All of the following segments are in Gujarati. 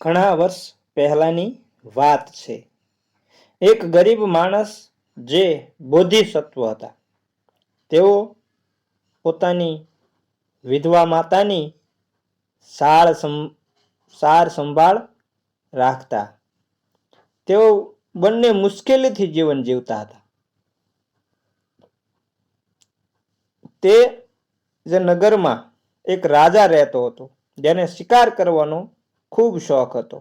ઘણા વર્ષ પહેલાની વાત છે. એક ગરીબ માણસ જે બોધિસત્વ હતા, તેઓ પોતાની વિધવા માતાની સાર સાર સંભાળ રાખતા. તેઓ બંને મુશ્કેલીથી જીવન જીવતા હતા. તે જે નગરમાં એક રાજા રહેતો હતો, જેને શિકાર કરવાનો ખૂબ શોખ હતો.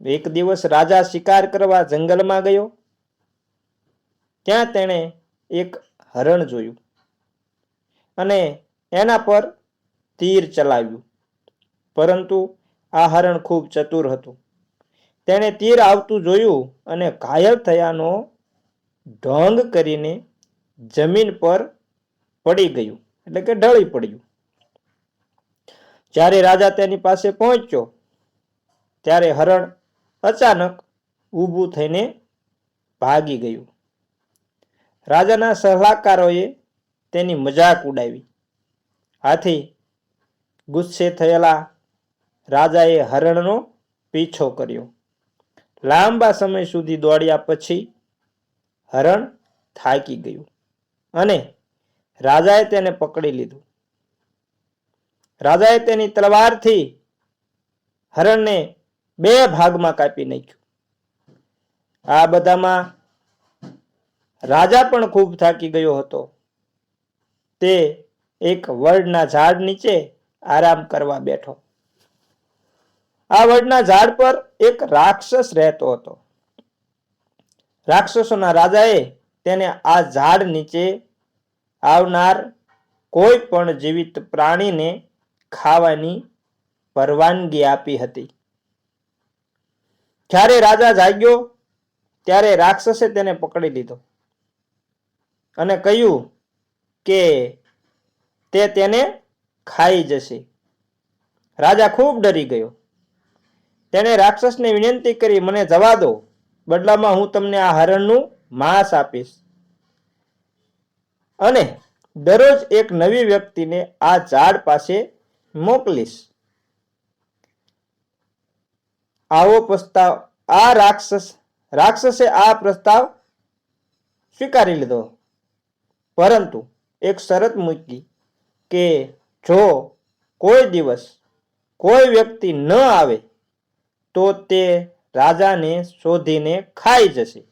એક દિવસ રાજા શિકાર કરવા જંગલમાં ગયો. ત્યાં તેણે એક હરણ જોયું અને એના પર તીર ચલાવ્યું. પરંતુ આ હરણ ખૂબ ચતુર હતું. તેણે તીર આવતું જોયું અને ઘાયલ થયાનો ઢોંગ કરીને જમીન પર પડી ગયું. એટલે કે ઢળી પડ્યું. જ્યારે રાજા તેની પાસે પહોંચ્યો, ત્યારે હરણ અચાનક ઊભું થઈને ભાગી ગયું. રાજાના સલાહકારોએ તેની મજાક ઉડાવી. આથી ગુસ્સે થયેલા રાજાએ હરણનો પીછો કર્યો. લાંબા સમય સુધી દોડ્યા પછી હરણ થાકી ગયું અને રાજાએ તેને પકડી લીધું. રાજાએ તેની તલવારથી હરણને બે ભાગમાં કાપી નાખ્યું. આ બધામાં રાજા પણ ખૂબ થાકી ગયો હતો. તે એક વડના ઝાડ નીચે આરામ કરવા બેઠો. આ વડના ઝાડ પર એક રાક્ષસ રહેતો હતો. રાક્ષસોના રાજાએ તેને આ ઝાડ નીચે આવનાર કોઈ પણ જીવિત પ્રાણીને ખાવાની પરવાનગી આપી હતી. જ્યારે રાજા જાગ્યો, ત્યારે રાક્ષસે તેને પકડી લીધો અને કહ્યું કે તે તેને ખાઈ જશે. રાજા ખૂબ ડરી ગયો. તેણે રાક્ષસને વિનંતી કરી, મને જવા દો, બદલામાં હું તમને આ હરણનું માંસ આપીશ. અને દરરોજ એક નવી વ્યક્તિને આ ઝાડ પાસે મોકલીશ. આવો પ્રસ્તાવ, આ રાક્ષસ, રાક્ષસે આ પ્રસ્તાવ સ્વીકારી લીધો. પરંતુ એક શરત મૂકી કે જો કોઈ દિવસ કોઈ વ્યક્તિ ન આવે, તો તે રાજાને શોધીને ખાઈ જશે.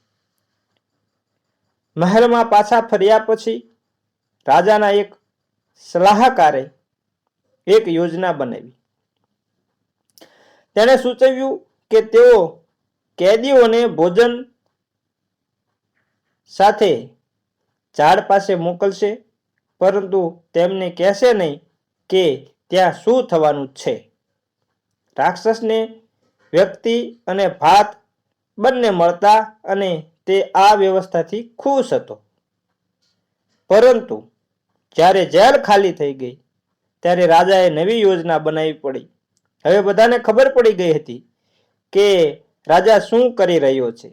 મહેલમાં પાછા ફર્યા પછી રાજાના એક સલાહકારે એક યોજના બનાવી. તેણે સૂચવ્યું કે તેઓ કેદીઓને ભોજન સાથે ઝાડ પાસે મોકલશે, પરંતુ તેમને કહેશે નહીં કે ત્યાં શું થવાનું છે. રાક્ષસને વ્યક્તિ અને ભાત બંને મળતા અને તે આ વ્યવસ્થાથી ખુશ હતો. પરંતુ જ્યારે જેલ ખાલી થઈ ગઈ ત્યારે રાજાએ નવી યોજના બનાવવી પડી. હવે બધાને ખબર પડી ગઈ હતી કે રાજા શું કરી રહ્યો છે.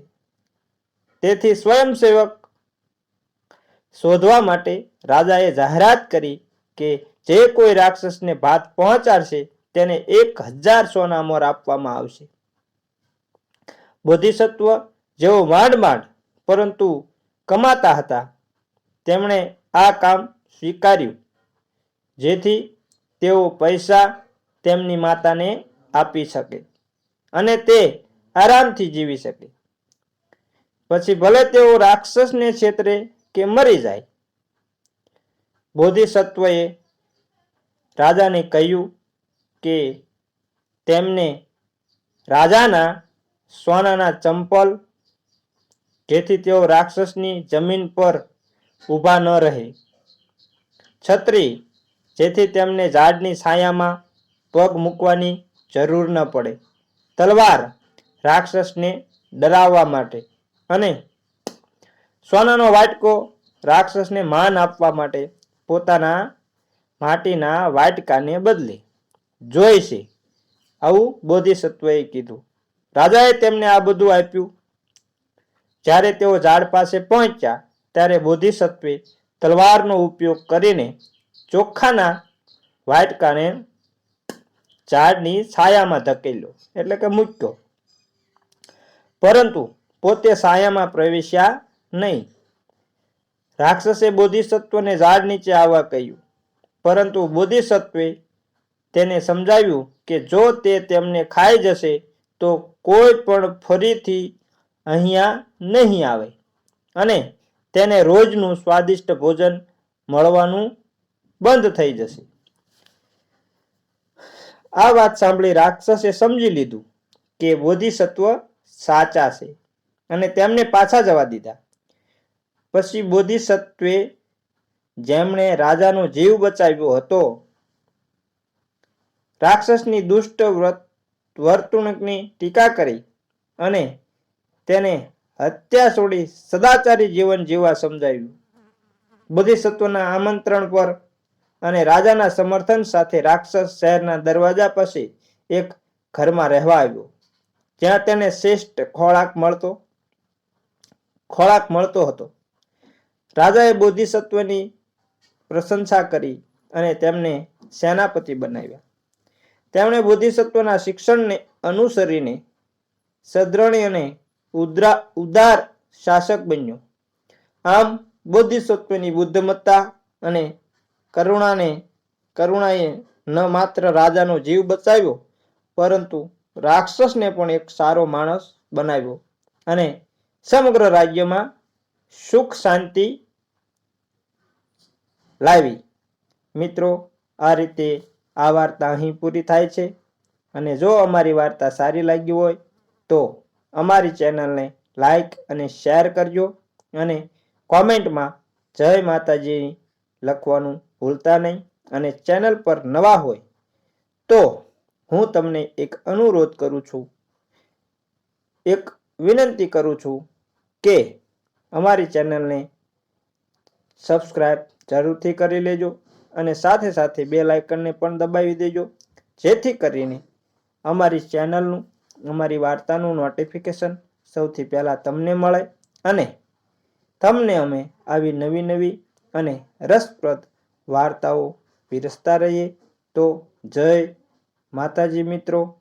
તેથી સ્વયંસેવક શોધવા માટે રાજાએ જાહેરાત કરી કે જે કોઈ રાક્ષસને ભાત પહોંચાડશે તેને એક હજાર સોના મોર આપવામાં આવશે. બોધિસત્વ જેઓ માંડ માંડ પરંતુ કમાતા હતા, તેમણે આ કામ સ્વીકાર્યું. જેથી તેઓ પૈસા તેમની માતાને આપી શકે અને તે આરામથી જીવી શકે. પછી ભલે તેઓ રાક્ષસને ક્ષેત્રે કે મરી જાય, બોધિસત્વએ રાજાને કહ્યું કે તેમને રાજાના સોનાના ચંપલ જેથી તેઓ રાક્ષસની જમીન પર ઊભા ન રહે. છત્રી જેથી તેમને ઝાડની છાયામાં પગ મૂકવાની જરૂર ન પડે. તલવાર રાક્ષસને ડરાવવા માટે અને સોનાનો વાટકો રાક્ષસને માન આપવા માટે પોતાના માટીના વાટકાને બદલે. જોઈશે આવું બોધિસત્વએ કીધું. રાજાએ તેમને આ બધું આપ્યું. જ્યારે તેઓ ઝાડ પાસે પહોંચ્યા, ત્યારે બોધિસત્વે તલવારનો ઉપયોગ કરીને ચોખાના વાટકાને ઝાડની છાયામાં ધકેલ્યો, એટલે કે મૂક્યો. પરંતુ પોતે છાયામાં પ્રવેશ્યા નહીં. રાક્ષસે બોધિસત્વને ઝાડ નીચે આવવા કહ્યું. પરંતુ બોધિસત્વે તેને સમજાવ્યું કે જો તે તેમને ખાઈ જશે, તો કોઈ પણ ફરીથી અહીંયા નહીં આવે અને તેને રોજનું સ્વાદિષ્ટ ભોજન મળવાનું બંધ થઈ જશે. આ વાત સાંભળી રાક્ષસે સમજી લીધું કે બોધિસત્વ સાચા છે અને તેમને પાછા જવા દીધા. પછી બોધિસત્વે જેમણે રાજાનો જીવ બચાવ્યો હતો, રાક્ષસની દુષ્ટ વ્રત, વર્તણૂકની ટીકા કરી અને તેને હત્યા છોડી સદાચારી જીવન જીવવા સમજાવ્યું. બોધિસત્વના આમંત્રણ પર અને રાજાના સમર્થન સાથે રાક્ષસ શહેરના દરવાજા પાસે એક ઘરમાં રહેવા આવ્યો. જ્યાં તેને શ્રેષ્ઠ ખોરાક મળતો ખોરાક મળતો હતો. રાજાએ બોધિસત્વની પ્રશંસા કરી અને તેમને સેનાપતિ બનાવ્યા. તેમણે બોધિસત્વના શિક્ષણને અનુસરીને સદ્રણી અને ઉદ્રા, ઉદાર શાસક બન્યો. આમ બોધિસત્વની બુદ્ધિમત્તા અને કરુણાને, કરુણાએ ન માત્ર રાજાનો જીવ બચાવ્યો, પરંતુ રાક્ષસને પણ એક સારો માણસ બનાવ્યો અને સમગ્ર રાજ્યમાં સુખ શાંતિ લાવી. મિત્રો, આ રીતે આ વાર્તા અહીં પૂરી થાય છે અને જો અમારી વાર્તા સારી લાગી હોય તો અમારી ચેનલને લાઈક અને શેર કરજો અને કોમેન્ટમાં જય માતાજી લખવાનું ભૂલતા નહીં અને ચેનલ પર નવા હોય, તો હું તમને એક અનુરોધ કરું છું. એક વિનંતી કરું છું કે અમારી ચેનલને સબસ્ક્રાઈબ જરૂરથી કરી લેજો અને સાથે સાથે બે લાઇકનને પણ દબાવી દેજો. જેથી કરીને અમારી ચેનલનું, અમારી વાર્તાનું નોટિફિકેશન સૌથી પહેલાં તમને મળે અને તમને અમે આવી નવી નવી અને રસપ્રદ વાર્તાઓ પીરસતા રહીએ. તો જય માતાજી મિત્રો.